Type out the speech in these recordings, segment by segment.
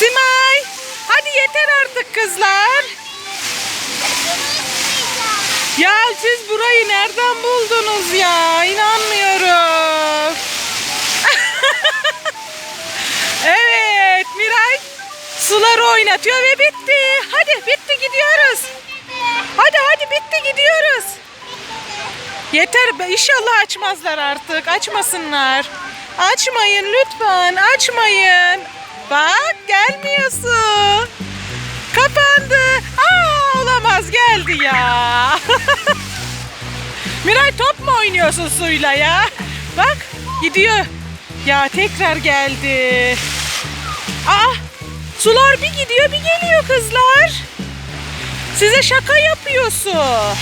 Simay. Hadi yeter artık kızlar. Ya siz burayı nereden buldunuz ya? İnanmıyorum. evet Miray suları oynatıyor ve bitti. Hadi bitti gidiyoruz. Hadi hadi bitti gidiyoruz. Yeter inşallah açmazlar artık. Açmasınlar. Açmayın lütfen açmayın. Bak gelmiyor su. Kapandı. Aa olamaz geldi ya. Miray top mu oynuyorsun suyla ya? Bak gidiyor. Ya tekrar geldi. Aa sular bir gidiyor bir geliyor kızlar. Size şaka yapıyorsun.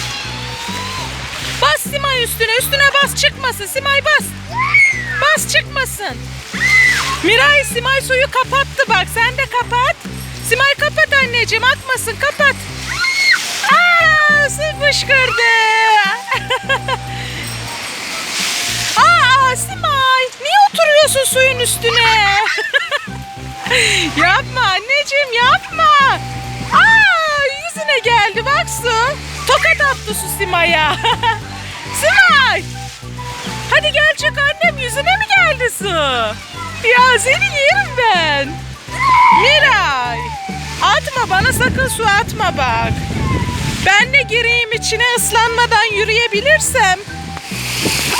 Bas Simay üstüne üstüne bas çıkmasın Simay bas. Bas çıkmasın. Miray Simay suyu kapattı bak sen de kapat. Simay kapat anneciğim akmasın kapat. Aa su fışkırdı. Aa Simay niye oturuyorsun suyun üstüne? yapma anneciğim yapma. Aa yüzüne geldi bak su. Tokat attı su Simay'a. Simay. Hadi gel çık annem yüzüne mi geldi su? Ya seni yerim ben. Miray. Atma bana sakın su atma bak. Ben de gireyim içine ıslanmadan yürüyebilirsem.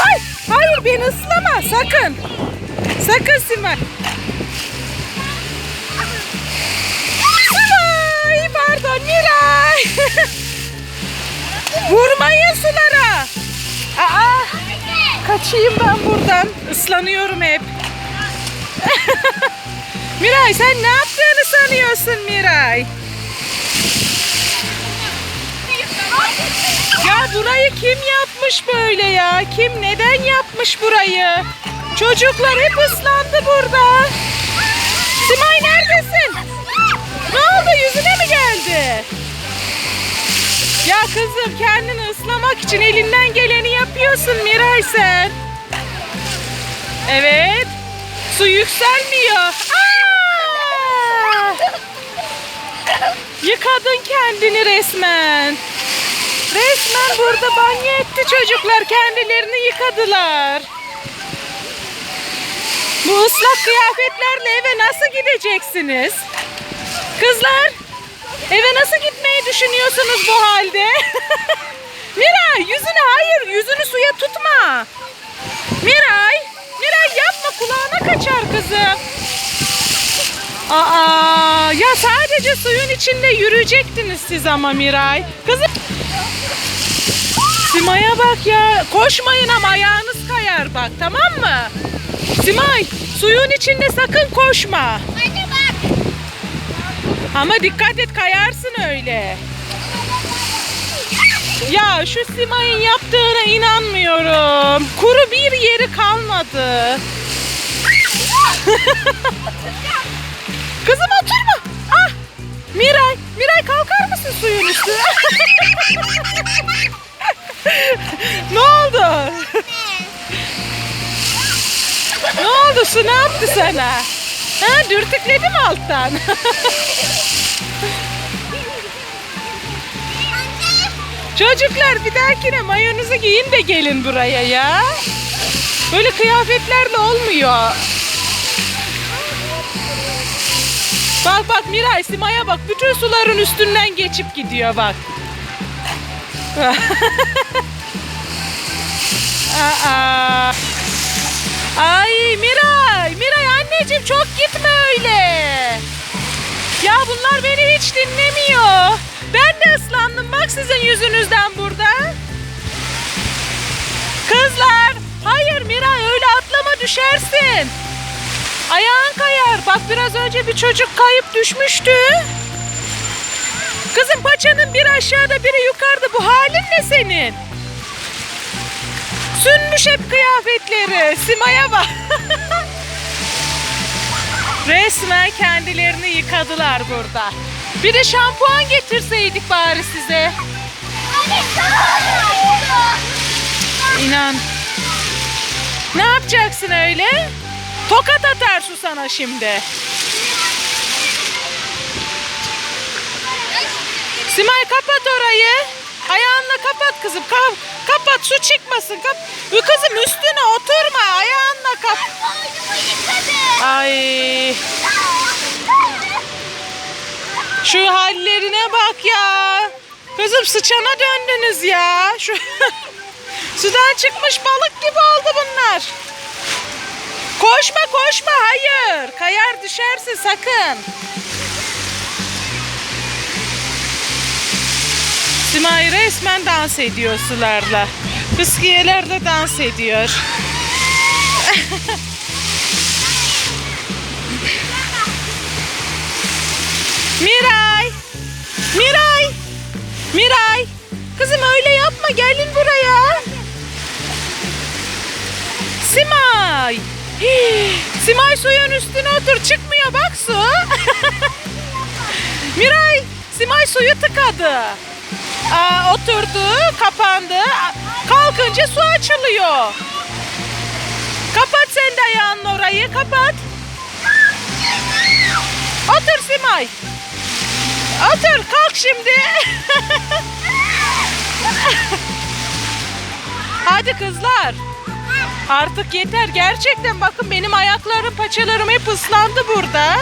Ay, hayır beni ıslama sakın. Sakın Simay. Simay pardon Miray. Vurmayın sulara. Aa, kaçayım ben buradan. Islanıyorum hep. Miray sen ne yaptığını sanıyorsun Miray? Ya burayı kim yapmış böyle ya? Kim neden yapmış burayı? Çocuklar hep ıslandı burada. Simay neredesin? Ne oldu yüzüne mi geldi? Ya kızım kendini ıslamak için elinden geleni yapıyorsun Miray sen. yükselmiyor. Yıkadın kendini resmen. Resmen burada banyo etti çocuklar. Kendilerini yıkadılar. Bu ıslak kıyafetlerle eve nasıl gideceksiniz? Kızlar, eve nasıl gitmeyi düşünüyorsunuz bu halde? Miray, yüzünü hayır, yüzünü suya tutma. Kulağına kaçar kızım. Aa, ya sadece suyun içinde yürüyecektiniz siz ama Miray. Kızım. Simay'a bak ya. Koşmayın ama ayağınız kayar bak tamam mı? Simay suyun içinde sakın koşma. Anne bak. Ama dikkat et kayarsın öyle. Ya şu Simay'ın yaptığına inanmıyorum. Kuru bir yeri kalmadı. Kızım oturma. Ah! Miray, Miray kalkar mısın suyun üstüne? ne oldu? ne oldu? Su ne yaptı sana? Ha, dürtükledi alttan? Çocuklar bir dahakine mayonuzu giyin de gelin buraya ya. Böyle kıyafetlerle olmuyor. Bak bak Miray Sima'ya bak bütün suların üstünden geçip gidiyor bak. Aa. Ay Miray, Miray anneciğim çok gitme öyle. Ya bunlar beni hiç dinlemiyor. Ben de ıslandım bak sizin yüzünüzden burada. Kızlar, hayır Miray öyle atlama düşersin. Ayağın kayar. Bak biraz önce bir çocuk kayıp düşmüştü. Kızım paçanın bir aşağıda biri yukarıda. Bu halin ne senin? Sünmüş hep kıyafetleri. Sima'ya bak. Resmen kendilerini yıkadılar burada. Bir de şampuan getirseydik bari size. İnan. Ne yapacaksın öyle? Tokat atar su sana şimdi. Simay kapat orayı. Ayağınla kapat kızım. Ka- kapat su çıkmasın. Kap kızım üstüne oturma. Ayağınla kap. Ay. Şu hallerine bak ya. Kızım sıçana döndünüz ya. Şu Sudan çıkmış balık gibi oldu bunlar. Koşma koşma hayır. Kayar düşersin sakın. Simay resmen dans ediyor sularla. Fıskiyeler de dans ediyor. Miray! Miray! Miray! Kızım öyle yapma gelin buraya. Simay! Simay suyun üstüne otur çıkmıyor bak su. Miray! Simay suyu tıkadı. Aa, oturdu, kapandı. Kalkınca su açılıyor. Kapat sen de ayağının orayı, kapat. Otur Simay. Otur, kalk şimdi. Hadi kızlar. Artık yeter. Gerçekten bakın benim ayaklarım, paçalarım hep ıslandı burada.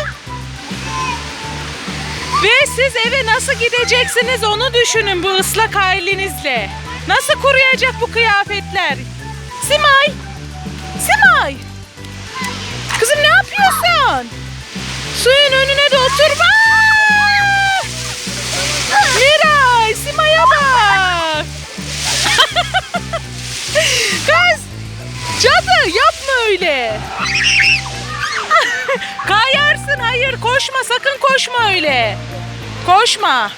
Ve siz eve nasıl gideceksiniz onu düşünün bu ıslak halinizle. Nasıl kuruyacak bu kıyafetler? Simay! Öyle. Kayarsın, hayır koşma, sakın koşma öyle. Koşma.